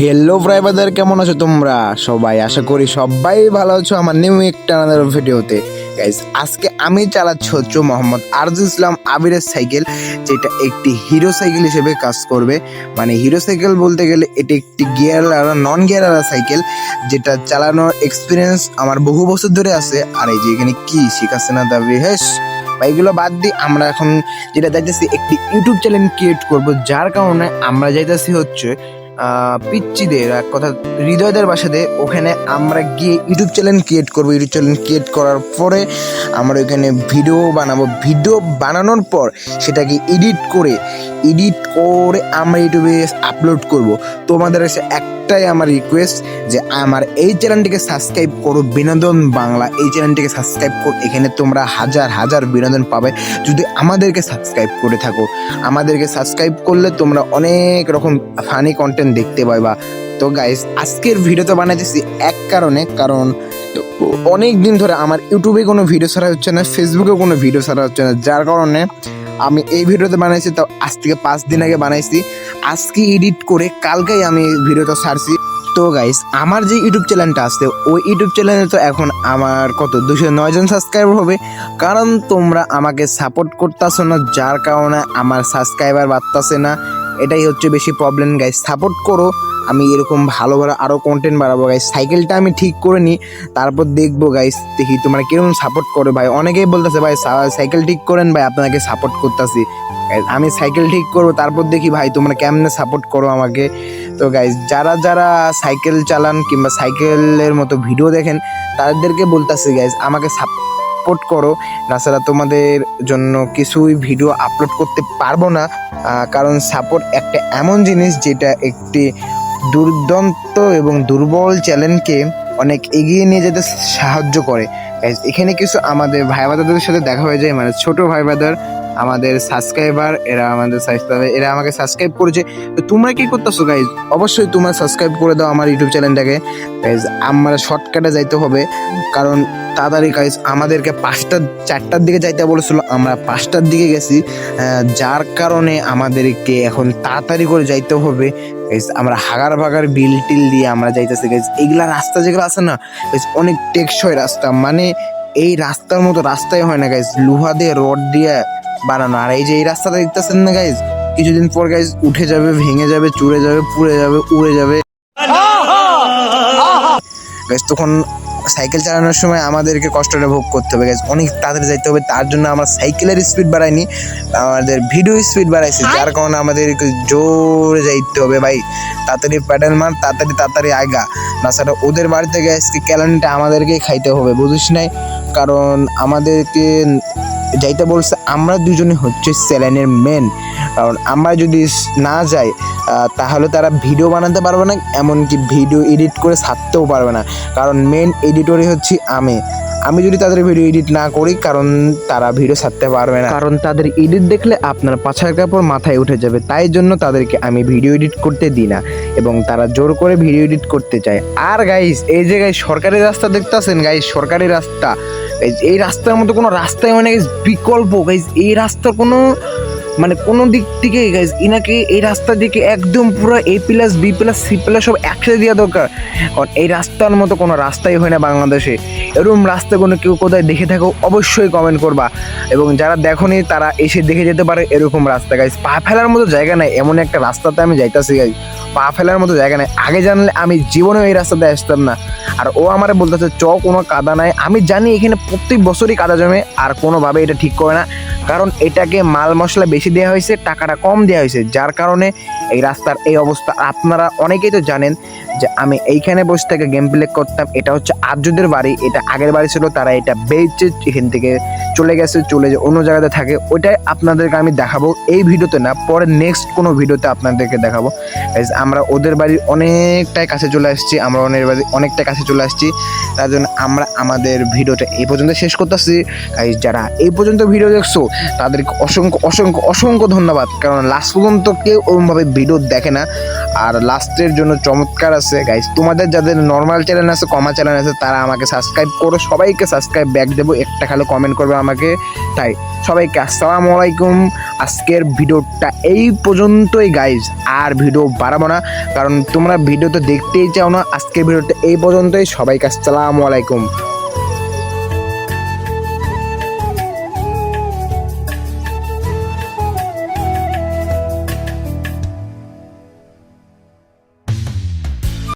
Hello ব্রাইবাদার কেমন আছো তোমরা? সবাই আশা করি সবাই ভালো আছো আমার নিউ একটা আনাদার ভিডিওতে গাইজ আজকে আমি চালাচ্ছি হচ্ছে মোহাম্মদ আরজু ইসলাম আবিরের সাইকেল, যেটা একটি হিরো সাইকেল হিসেবে কাজ করবে। মানে হিরো সাইকেল বলতে গেলে এটি একটি গিয়ার নন গিয়ার সাইকেল, যেটা চালানোর এক্সপিরিয়েন্স আমার বহু বছর ধরে আছে। আর এই যে এখানে কি শিখাচ্ছে না দাবি, হেস, বা এগুলো বাদ দিয়ে আমরা এখন যেটা যাইতেছি একটি ইউটিউব চ্যানেল ক্রিয়েট করব। যার কারণে আমরা যাইতেছি হচ্ছে পিচ্চিদের, এক কথা, হৃদয়দের বাসাতে ওখানে আমরা গিয়ে ইউটিউব চ্যানেল ক্রিয়েট করব। ইউটিউব চ্যানেল ক্রিয়েট করার পরে আমরা ওখানে ভিডিও বানাবো। ভিডিও বানানোর পর সেটাকে এডিট করে এডিট করে আমরা ইউটিউবে আপলোড করব। তোমাদের কাছে একটাই আমার রিকোয়েস্ট যে আমার এই চ্যানেলটিকে সাবস্ক্রাইব করো, বিনোদন বাংলা। এই চ্যানেলটিকে সাবস্ক্রাইব করো। এখানে তোমরা হাজার হাজার বিনোদন পাবে। যদি আমাদেরকে সাবস্ক্রাইব করে থাকো, আমাদেরকে সাবস্ক্রাইব করলে তোমরা অনেক রকম ফানি কন্টেন্ট দেখতে পাইবা তো গাইস আজকের ভিডিওতে বানাইতেছি এক কারণে, কারণ অনেক দিন ধরে আমার ইউটিউবে কোনো ভিডিও ছাড়া হচ্ছে না ফেসবুকে কোনো ভিডিও ছাড়া হচ্ছে না। যার কারণে আমি এই ভিডিওতে বানাইছি, তো আজ থেকে পাঁচ দিন আগে বানাইছি। আজকে এডিট করে কালকেই আমি ভিডিওটা ছাড়ছি। তো গাইস আমার যে ইউটিউব চ্যানেলটা আছে, ওই ইউটিউব চ্যানেলে তো এখন আমার কত দুশো নয় জন সাবস্ক্রাইবার হবে। কারণ তোমরা আমাকে সাপোর্ট করতেছো না, যার কারণে আমার সাবস্ক্রাইবার বাড়তেছে না। এটাই হচ্ছে বেশি প্রবলেম গাইস সাপোর্ট করো। আমি এরকম ভালো ভালো আরও কন্টেন্ট বাড়াবো গাইস সাইকেলটা আমি ঠিক করে নিই, তারপর দেখব গাইস দেখি তোমরা কীরকম সাপোর্ট করো। ভাই, অনেকেই বলতেছে, ভাই সাইকেল ঠিক করেন, ভাই, আপনাকে সাপোর্ট করতেছি। আমি সাইকেল ঠিক করব, তারপর দেখি, ভাই, তোমরা কেমনে সাপোর্ট করো আমাকে? তো গাইজ যারা যারা সাইকেল চালান কিংবা সাইকেলের মতো ভিডিও দেখেন, তাদেরকে বলতেছি গাইজ আমাকে সাপোর্ট করো। তাছাড়া তোমাদের জন্য কিছুই ভিডিও আপলোড করতে পারব না। কারণ সাপোর্ট একটা এমন জিনিস যেটা একটি দুর্দান্ত এবং দুর্বল চ্যানেলকে অনেক এগিয়ে নিয়ে যেতে সাহায্য করে। এখানে কিছু আমাদের ভাই বাদাদের সাথে দেখা হয়ে যায়। মানে ছোট ভাই বাদার আমাদের সাবস্ক্রাইবার এরা আমাদের সাবস্ক্রাইবার এরা আমাকে সাবস্ক্রাইব করেছে। তো তোমরা কি করতেছো গাইজ অবশ্যই তোমরা সাবস্ক্রাইব করে দাও আমার ইউটিউব চ্যানেলটাকে গাইজ আমরা শর্টকাটে যাইতে হবে। কারণ তাড়াতাড়ি গাইজ আমাদেরকে পাঁচটা, চারটার দিকে যাইতে বলেছিল। আমরা পাঁচটার দিকে গেছি। যার কারণে আমাদেরকে এখন তাড়াতাড়ি করে যাইতে হবে। গাইজ আমরা হাগার ভাগার বিল টিল দিয়ে আমরা যাইতেছি। গাইজ এইগুলা রাস্তা যেগুলো আছে না গাইজ অনেক টেকসই রাস্তা। মানে এই রাস্তার মতো রাস্তাই হয় না গাইজ লোহা দিয়ে, রড দিয়ে বানানো আর এই যে এই রাস্তাটা দেখতেছেন না গাইজ কিছুদিন পর গাইজ উঠে যাবে ভেঙে যাবে চুড়ে যাবে পুড়ে যাবে উড়ে যাবে। গাইজ তখন সাইকেল চালানোর সময় আমাদেরকে কষ্টটা ভোগ করতে হবে গাইজ অনেক তাড়াতাড়ি যাইতে হবে তার জন্য আমরা সাইকেলের স্পিড বাড়াইনি আমাদের ভিডিও স্পিড বাড়াইছি যার কারণে আমাদেরকে জোরে যাইতে হবে ভাই। তাড়াতাড়ি প্যাডেল মার তাড়াতাড়ি তাড়াতাড়ি আগা। তাছাড়া ওদের বাড়িতে থেকে আজকে ক্যালেন্ডটা আমাদেরকেই খাইতে হবে বুঝিস নাই? কারণ আমাদেরকে যাইতে বলছে, আমরা দুজনে হচ্ছে স্যালাইনের মেন কারণ আমরা যদি না যাই তাহলে তারা ভিডিও বানাতে পারবে না, এমনকি ভিডিও এডিট করে ছাড়তেও পারবে না। কারণ মেন এডিটরই হচ্ছে আমি। আমি যদি তাদের ভিডিও এডিট না করি, কারণ তারা ভিডিও ছাড়তে পারবে না। কারণ তাদের এডিট দেখলে আপনার পাছার কাপড় মাথায় উঠে যাবে, তাই জন্য তাদেরকে আমি ভিডিও এডিট করতে দিই না। এবং তারা জোর করে ভিডিও এডিট করতে চায়। আর গাইস এই যে গাইস সরকারি রাস্তা দেখতেছেন গাইস সরকারি রাস্তা। এই রাস্তার মতো কোনো রাস্তায় মানে বিকল্প। গাইস এই রাস্তার কোনো মানে কোনো দিক থেকে গাইজ ইনাকে এই রাস্তা দিকে একদম পুরো A plus B plus C plus সব একসাথে দেওয়া দরকার? কারণ এই রাস্তার মতো কোনো রাস্তাই হয় না বাংলাদেশে। এরকম রাস্তা কোনো কেউ কোথায় দেখে থাকো, অবশ্যই কমেন্ট করবা। এবং যারা দেখোনি তারা এসে দেখে যেতে পারে এরকম রাস্তা গাইজ পা ফেলার মতো জায়গা নাই, এমন একটা রাস্তাতে আমি যাইতাছি গাইজ পা ফেলার মতো জায়গা নাই। আগে জানলে আমি জীবনেও এই রাস্তাতে আসতাম না। আর ও আমারে বলতেছে, চ, কোনো কাদা নাই। আমি জানি এখানে প্রত্যেক বছরই কাদা জমে, আর কোনোভাবে এটা ঠিক করে না। কারণ এটাকে মাল মশলা বেশি দেওয়া হয়েছে, টাকাটা কম দেওয়া হয়েছে। যার কারণে এই রাস্তার এই অবস্থা। আপনারা অনেকেই তো জানেন যে আমি এইখানে বসে থেকে গেম প্লে করতাম। এটা হচ্ছে আর্যদের বাড়ি, এটা আগের বাড়ি ছিল, তারা এটা বেচে এখান থেকে চলে গেছে, চলে যে অন্য জায়গাতে থাকে। ওইটাই আপনাদেরকে আমি দেখাবো। এই ভিডিওতে না, পরে নেক্সট কোনো ভিডিওতে আপনাদেরকে দেখাবো। আমরা ওদের বাড়ির অনেকটাই কাছে চলে আসছি। আমরা ওদের বাড়ি অনেকটা কাছে চলে আসছি। তার জন্য আমরা আমাদের ভিডিওটা এই পর্যন্ত শেষ করতেছি। যারা এই পর্যন্ত ভিডিও দেখছ তাদেরকে অসংখ্য অসংখ্য অসংখ্য ধন্যবাদ। কারণ লাস্ট পর্যন্ত কেউ ওরমভাবে ভিডিও দেখে না। আর লাস্টের জন্য চমৎকার আছে। গাইস তোমাদের যাদের নর্মাল চ্যানেল আছে কমা চ্যানেল আছে, তারা আমাকে সাবস্ক্রাইব করো। সবাইকে সাবস্ক্রাইব ব্যাক দেবো। একটা খালি কমেন্ট করবে আমাকে। তাই, সবাইকে আসসালামু আলাইকুম। আজকের ভিডিওটা এই পর্যন্তই গাইজ আর ভিডিও বাড়াবো না। কারণ তোমরা ভিডিও তো দেখতেই চাও না। আজকের ভিডিওটা এই পর্যন্তই। সবাইকে আসসালামু আলাইকুম।